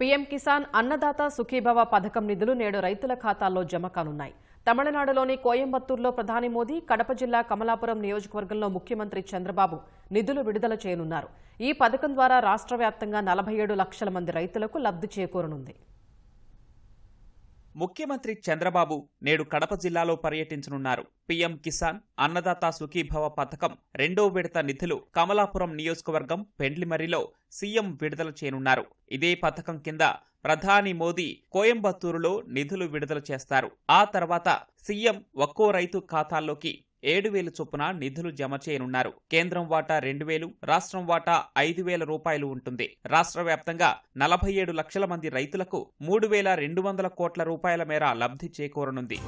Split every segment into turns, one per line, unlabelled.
PM Kisan Annadata Sukhibhava పథకం నిధులు నేడు రైతుల ఖాతాల్లో జమ కానున్నాయి. తమిళనాడులోని కోయంబత్తూరులో ప్రధాని మోదీ కడప జిల్లా కమలాపురం నియోజకవర్గంలో ముఖ్యమంత్రి చంద్రబాబు నిధులు విడుదల చేయనున్నారు. ఈ పథకం ద్వారా రాష్ట్ర వ్యాప్తంగా నలభై ఏడు లక్షల మంది రైతులకు లబ్ధి చేకూరనుంది.
ముఖ్యమంత్రి చంద్రబాబు నేడు కడప జిల్లాలో పర్యటించనున్నారు. పీఎం కిసాన్ అన్నదాత సుఖీభవ పథకం రెండో విడత నిధులు కమలాపురం నియోజకవర్గం పెండ్లిమర్రిలో సీఎం విడుదల చేయనున్నారు. ఇదే పథకం కింద ప్రధాని మోదీ కోయంబత్తూరులో నిధులు విడుదల చేస్తారు. ఆ తర్వాత సీఎం ఒక్కో రైతు ఖాతాల్లోకి ఏడు వేలు చొప్పున నిధులు జమ చేయనున్నారు. కేంద్రం వాటా రెండు వేలు రాష్ట్రం వాటా ఐదు వేల రూపాయలు ఉంటుంది. రాష్ట్ర వ్యాప్తంగా నలభై ఏడు లక్షల మంది రైతులకు మూడు వేల రెండు వందల కోట్ల రూపాయల మేర లబ్ధి చేకూరనుంది.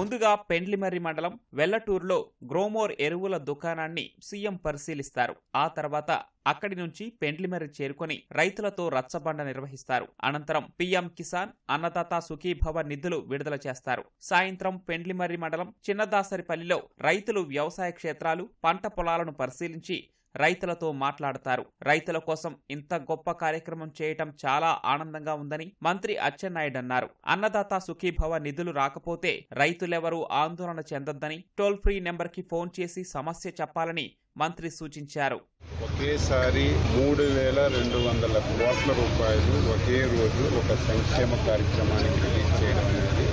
ముందుగా పెండ్లిమర్రి మండలం వెల్లటూరులో గ్రోమోర్ ఎరువుల దుకాణాన్ని సీఎం పరిశీలిస్తారు. ఆ తర్వాత అక్కడి నుంచి పెండ్లిమర్రి చేరుకొని రైతులతో రచ్చబండ నిర్వహిస్తారు. అనంతరం పీఎం కిసాన్ అన్నదాత సుఖీభవ నిధులు విడుదల చేస్తారు. సాయంత్రం పెండ్లిమర్రి మండలం చిన్నదాసరిపల్లిలో రైతులు వ్యవసాయ క్షేత్రాలు పంట పొలాలను పరిశీలించి రైతులతో మాట్లాడతారు. రైతుల కోసం ఇంత గొప్ప కార్యక్రమం చేయటం చాలా ఆనందంగా ఉందని మంత్రి అచ్చెన్నాయుడు అన్నారు. అన్నదాత సుఖీభవ నిధులు రాకపోతే రైతులెవరూ ఆందోళన చెందొద్దని టోల్ ఫ్రీ నెంబర్కి ఫోన్ చేసి సమస్య చెప్పాలని మంత్రి సూచించారు.
ఒకేసారి మూడు వేల రెండు వందల కోట్ల రూపాయలు ఒకే రోజు ఒక సంక్షేమ కార్యక్రమానికి రిలీజ్ చేయడం అనేది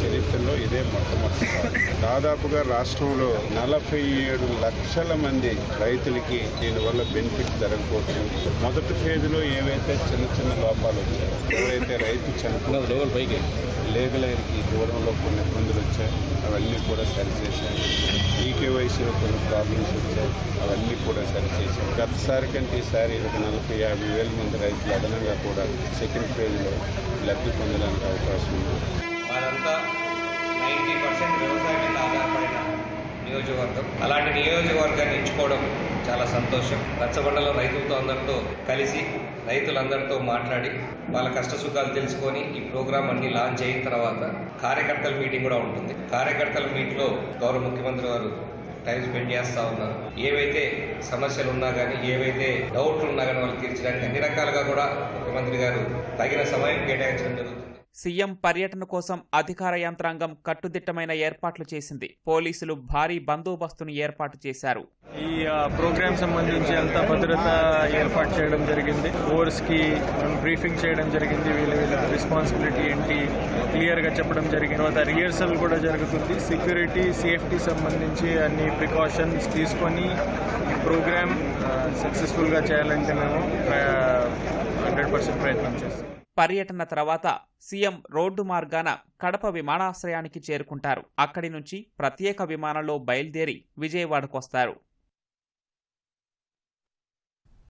చరిత్రలో దాదాపుగా రాష్ట్రంలో నలభై ఏడు లక్షల మంది రైతులకి దీనివల్ల బెనిఫిట్ జరగబోతుంది మొదటి ఫేజ్లో ఏవైతే చిన్న చిన్న లోపాలు వచ్చాయో ఎవరైతే రైతు చనిపోయి లేగలైన్కి దూరంలో కొన్ని ఇబ్బందులు వచ్చాయి. అవన్నీ కూడా సరిచేశారు ఈకేవైసీలో కొన్ని ప్రాబ్లమ్స్ వచ్చాయి. అవన్నీ కూడా సరిచేశాం గతసారి కంటే ఈసారి ఒక నలభై యాభై వేల మంది రైతులు అదనంగా కూడా సెకండ్ ఫేజ్లో లబ్ధి పొందడానికి అవకాశం ఉంది.
నైంటీ పర్సెంట్ వ్యవసాయం మీద ఆధారపడిన నియోజకవర్గం. అలాంటి నియోజకవర్గాన్ని ఎంచుకోవడం చాలా సంతోషం. రచ్చబండలో రైతులతో అందరితో కలిసి రైతులందరితో మాట్లాడి వాళ్ళ కష్ట సుఖాలు తెలుసుకొని ఈ ప్రోగ్రాం అన్ని లాంచ్ అయిన తర్వాత కార్యకర్తల మీటింగ్ కూడా ఉంటుంది. కార్యకర్తల మీట్లో గౌరవ ముఖ్యమంత్రి వారు టైం స్పెండ్ చేస్తూ ఉన్నారు. ఏవైతే సమస్యలు ఉన్నా కానీ ఏవైతే డౌట్లు ఉన్నా కానీ వాళ్ళు తీర్చడానికి అన్ని రకాలుగా కూడా ముఖ్యమంత్రి గారు తగిన సమయం కేటాయించడం జరుగుతుంది.
సీఎం పర్యటన కోసం అధికార యంత్రాంగం కట్టుదిట్టమైన ఏర్పాట్లు చేసింది. పోలీసులు భారీ బందోబస్తును ఏర్పాటు చేశారు.
ఈ ప్రోగ్రామ్ సంబంధించి అంతా భద్రత ఏర్పాటు చేయడం జరిగింది. ఫోర్స్కి బ్రీఫింగ్ చేయడం జరిగింది. వీళ్ళ వీళ్ళ రెస్పాన్సిబిలిటీ ఏంటి క్లియర్గా చెప్పడం జరిగింది. తర్వాత రిహర్సల్ కూడా జరుగుతుంది. సెక్యూరిటీ సేఫ్టీ సంబంధించి అన్ని ప్రికాషన్స్ తీసుకొని ఈ ప్రోగ్రామ్ సక్సెస్ఫుల్గా చేయాలంటే మేము హండ్రెడ్ పర్సెంట్ ప్రయత్నం చేస్తాం.
పర్యటన తర్వాత సీఎం రోడ్డు మార్గాన కడప విమానాశ్రయానికి చేరుకుంటారు. అక్కడి నుంచి ప్రత్యేక విమానంలో బయలుదేరి విజయవాడకొస్తారు.